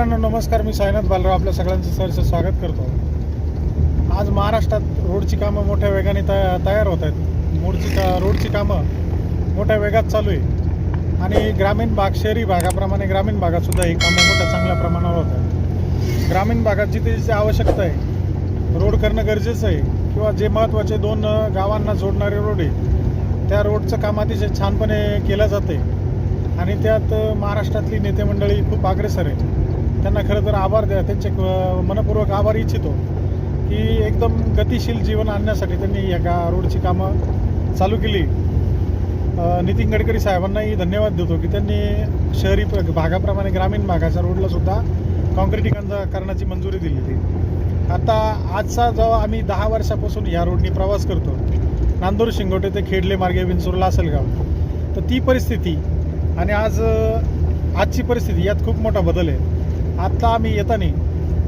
मित्रांनो नमस्कार. मी साईनाथ बालराव आपल्या सगळ्यांचं सरचं स्वागत करतो. आज महाराष्ट्रात रोडची कामं मोठ्या वेगाने तया तयार होत आहेत. मोडची का रोडची कामं मोठ्या वेगात चालू आहे. आणि ग्रामीण भाग शहरी भागाप्रमाणे ग्रामीण भागातसुद्धा ही कामं मोठ्या चांगल्या प्रमाणावर होत आहेत. ग्रामीण भागात जिथे जिथे आवश्यकता आहे रोड करणं गरजेचं आहे किंवा जे महत्त्वाचे दोन गावांना जोडणारे रोड आहे त्या रोडचं काम अतिशय छानपणे केलं जाते आणि त्यात महाराष्ट्रातली नेते मंडळी खूप अग्रेसर आहे त्यांना खरं तर आभार द्या त्यांचे मनपूर्वक आभार इच्छितो की एकदम गतिशील जीवन आणण्यासाठी त्यांनी या का रोडची कामं चालू केली. नितीन गडकरी साहेबांनाही धन्यवाद देतो की त्यांनी शहरी भागाप्रमाणे ग्रामीण भागाच्या रोडला सुद्धा काँक्रिटीकरण करण्याची मंजुरी दिली ती आता आजचा जो आम्ही दहा वर्षापासून या रोडनी प्रवास करतो नांदूर शिंगोटे ते खेडले मार्गे विंचूर लासलगाव तर ती परिस्थिती आणि आज आजची परिस्थिती यात खूप मोठा बदल आहे. आत्ता आम्ही येताना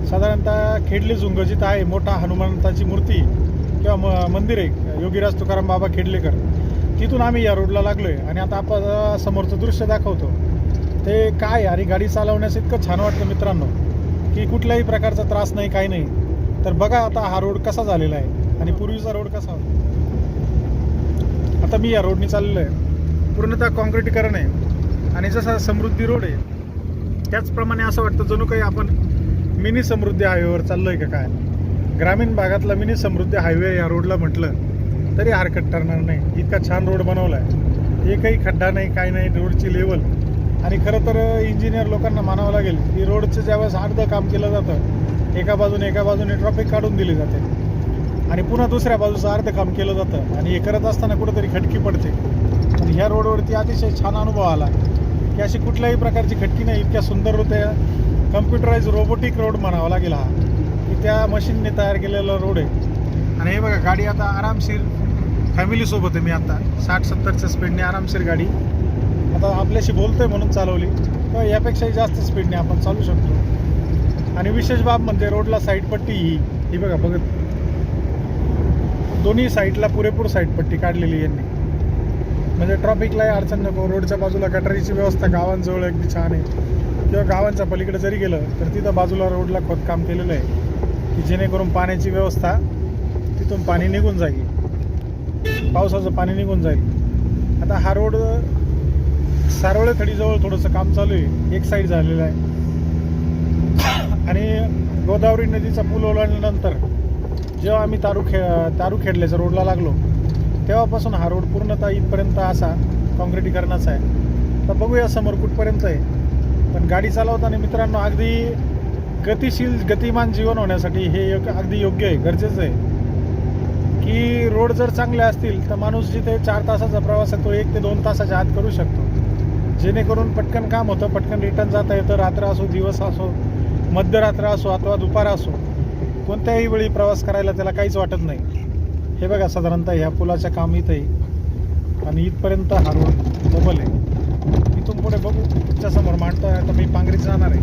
साधारणतः खेडले झुंग जिथं आहे मोठा हनुमंताची मूर्ती किंवा म मंदिर आहे योगीराज तुकाराम बाबा खेडलेकर तिथून आम्ही या रोडला लागलो आहे आणि आता आपण समोरचं दृश्य दाखवतो. ते काय आणि गाडी चालवण्यास इतकं छान वाटतं मित्रांनो की कुठल्याही प्रकारचा त्रास नाही काही नाही. तर बघा आता हा रोड कसा झालेला आहे. आणि पूर्वीचा रोड कसा होता? आता मी या रोडनी चाललेलो आहे. पूर्णतः काँक्रिटीकरण आहे. आणि जसा समृद्धी रोड आहे त्याचप्रमाणे असं वाटतं जणू काही आपण मिनी समृद्धी हायवेवर चाललोय का काय? ग्रामीण भागातला मिनी समृद्धी हायवे या रोडला म्हटलं तरी हरकत ठरणार नाही. इतका छान रोड बनवला आहे एकही खड्डा नाही काय नाही रोडची लेवल आणि खरं तर इंजिनियर लोकांना मानावं लागेल की रोडचं ज्यावेळेस अर्धं काम केलं जातं एका बाजूने एका बाजूने ट्रॉफिक काढून दिली जाते. आणि पुन्हा दुसऱ्या बाजूचं अर्धं काम केलं जातं. आणि हे करत असताना कुठंतरी खटकी पडते. आणि ह्या रोडवरती अतिशय छान अनुभव आला. की अशी कुठल्याही प्रकारची खटकी नाही इतक्या सुंदर होत्या. कम्प्युटराइज रोबोटिक रोड म्हणावा लागेल हा. की त्या मशीनने तयार केलेला रोड आहे. आणि हे बघा गाडी आता आरामशीर फॅमिलीसोबत आहे मी आता. साठ सत्तरच्या स्पीडने आरामशीर गाडी. आता आपल्याशी बोलतोय म्हणून चालवली. तर यापेक्षाही जास्त स्पीडने आपण चालू शकतो. आणि विशेष बाब म्हणजे रोडला साईडपट्टी ही. ही बघा बघत. दोन्ही साईडला पुरेपूर साईडपट्टी काढलेली यांनी. म्हणजे ट्रॉफिकलाही अडचण नको. रोडच्या बाजूला गटारीची व्यवस्था गावांजवळ अगदी छान आहे. किंवा गावांच्या पलीकडे जरी गेलं तर तिथं बाजूला रोडला खोदकाम केलेलं आहे की जेणेकरून पाण्याची व्यवस्था तिथून पाणी निघून जाईल. पावसाचं पाणी निघून जाईल. आता हा रोड सारोळे थडीजवळ थोडंसं काम चालू आहे. एक साईड झालेलं आहे. आणि गोदावरी नदीचा पूल ओलांडल्यानंतर जेव्हा आम्ही तारू खे तारू खेडल्याच्या रोडला लागलो तेव्हापासून हा रोड पूर्णतः इथपर्यंत असा काँक्रिटीकरणाचा आहे. तर बघूया समोर कुठपर्यंत आहे. पण गाडी चालवताना मित्रांनो अगदी गतिशील गतिमान जीवन होण्यासाठी हे योग अगदी योग्य आहे गरजेचं आहे. की रोड जर चांगले असतील तर माणूस जिथे चार तासाचा प्रवास आहे तो एक ते दोन तासाच्या आत करू शकतो. जेणेकरून पटकन काम होतं पटकन रिटर्न जाता येतं रात्र असो दिवस असो मध्यरात्र असो अथवा दुपार असो. कोणत्याही वेळी प्रवास करायला त्याला काहीच वाटत नाही. हे बघा साधारणतः ह्या पुलाच्या काम इथं आहे. आणि इथपर्यंत हा रोड डबल आहे. इथून पुढे बघू तुमच्यासमोर आहे आता मी पांगरीत जाणार आहे.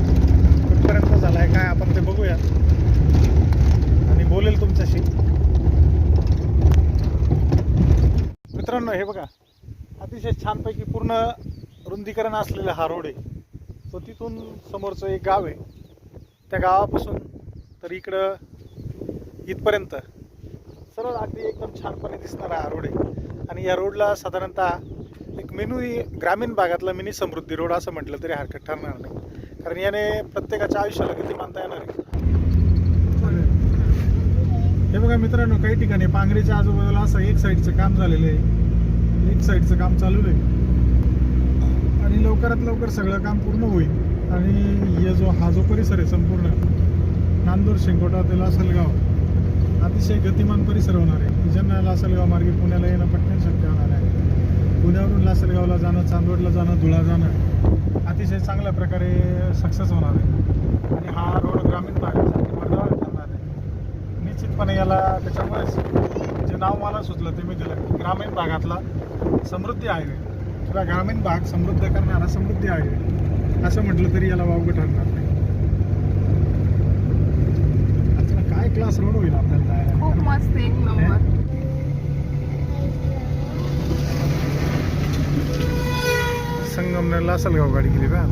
कुठपर्यंत झाला आहे काय आपण ते बघूया आणि बोलेल तुमच्याशी. मित्रांनो हे बघा अतिशय छानपैकी पूर्ण रुंदीकरण असलेला हा रोड आहे. तो तिथून समोरचं एक गाव आहे. त्या गावापासून तर इकडं इथपर्यंत. सर्व अगदी एकदम छानपणे दिसणारा हा रोड आहे. आणि या रोडला साधारणतः एक मेनू ग्रामीण भागातला मिनी समृद्धी रोड असं म्हटलं तरी हरकत ठरणार नाही. कारण याने प्रत्येकाच्या आयुष्याला किती मानता येणार आहे. हे बघा मित्रांनो काही ठिकाणी पांगरीच्या आजूबाजूला असं एक साईडचं काम झालेलं आहे. एक साईडचं काम चालू आहे. आणि लवकरात लवकर सगळं काम पूर्ण होईल. आणि हे जो हा जो परिसर आहे संपूर्ण नांदूर शिंगोटा ते लासलगाव. अतिशय गतिमान परिसर होणार आहे. ज्यांना लासलगाव मार्गे पुण्याला येणं पटकन शक्य होणार आहे. पुण्यावरून लासलगावला जाणं चांदवडला जाणं धुळा जाणं अतिशय चांगल्या प्रकारे सक्सेस होणार आहे. आणि हा रोड ग्रामीण भागासाठी मर्यादा ठरणार आहे. निश्चितपणे याला त्याच्यामुळेच जे नाव मला सुचलं ते मी दिलं. ग्रामीण भागातला समृद्धी हायवे. किंवा ग्रामीण भाग समृद्ध करणारा समृद्धी हायवे. असं म्हटलं तरी याला वावगं ठरणार नाही आता काय क्लास रोड होईल आपल्याला जायला? खूप मस्त एक नंबर संगमनेरला असेल गाव गाडी गेली का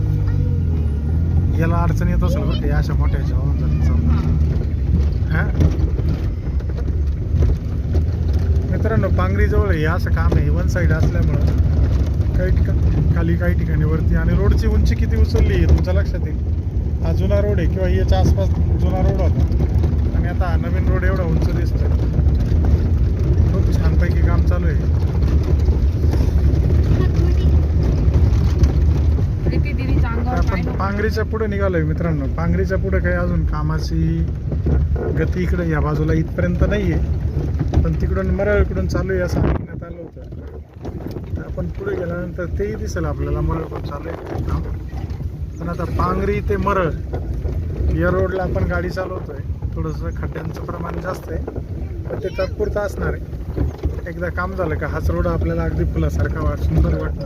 याला अडचण येत असेल बरं या अशा मोठ्या हा? मित्रांनो पांगरी जवळ हे असं काम आहे. वन साईड असल्यामुळं काही ठिकाणी खाली काही ठिकाणी वरती आणि रोडची उंची किती उचलली आहे तुमच्या लक्षात येईल हा जुना रोड आहे किंवा याच्या आसपास जुना रोड होता? आणि आता हा नवीन रोड एवढा उंच दिसतोय. खूप छानपैकी काम चालू आहे. आपण पांगरीच्या पुढे निघालोय मित्रांनो. पांगरीच्या पुढे काही अजून कामाची गती इकडे या बाजूला इथपर्यंत नाहीये. पण तिकडून मरळकडून चालू आहे असं ऐकण्यात आलं होतं. आपण पुढे गेल्यानंतर तेही दिसेल आपल्याला. मरळकडून चालू आहे काम. पण आता पांगरी ते मरळ या रोडला आपण गाडी चालवतोय. थोडंसं खड्ड्यांचं प्रमाण जास्त आहे पण ते तात्पुरतं असणार आहे. एकदा काम झालं का हाच रोड आपल्याला अगदी फुलासारखा वाट सुंदर वाटतो.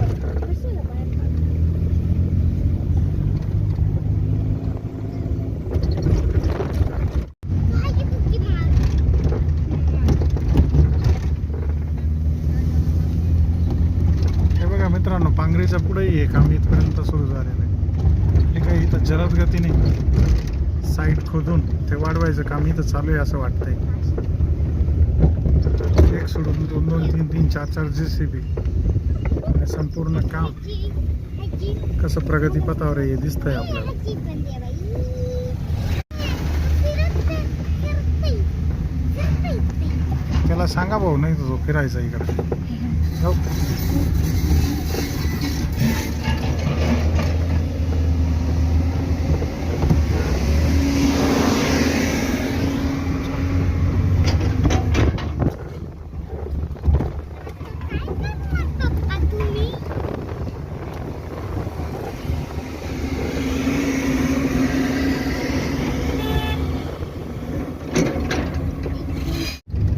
हे बघा मित्रांनो पांगरीच्या पुढेही हे काम इथपर्यंत सुरू झालेलं आहे. हे काही इथं जलद गतीने साईड खोदून ते वाढवायचं काम इथं चालू आहे असं वाटतंय. एक सोडून दोन दोन तीन तीन चार चार जे सी बी संपूर्ण काम कसं प्रगतीपथावर आहे हे दिसतंय आपल्याला. त्याला सांगा भाऊ नाही तो फिरायचा इकडे हो.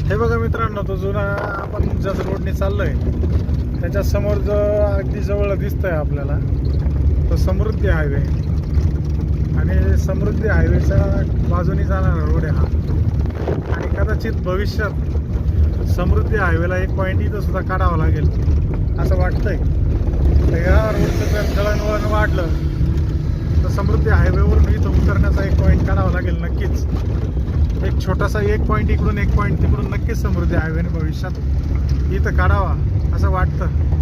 हे बघा मित्रांनो तो जुना आपण ज्या रोडने चाललोय त्याच्यासमोर जो अगदी जवळ दिसतोय आपल्याला तो समृद्धी हायवे. आणि समृद्धी हायवेच्या बाजूने जाणारा रोड आहे हा. आणि कदाचित भविष्यात समृद्धी हायवेला एक पॉईंट इथं सुद्धा काढावा लागेल असं वाटतंय. तर या रोडचं जर दळणवळण वाढलं तर समृद्धी हायवेवरून इथं उतरण्याचा एक पॉईंट काढावा लागेल नक्कीच. एक छोटासा एक पॉईंट इकडून एक पॉईंट तिकडून नक्कीच समृद्धी हायवेने भविष्यात इथं काढावा असं वाटतं.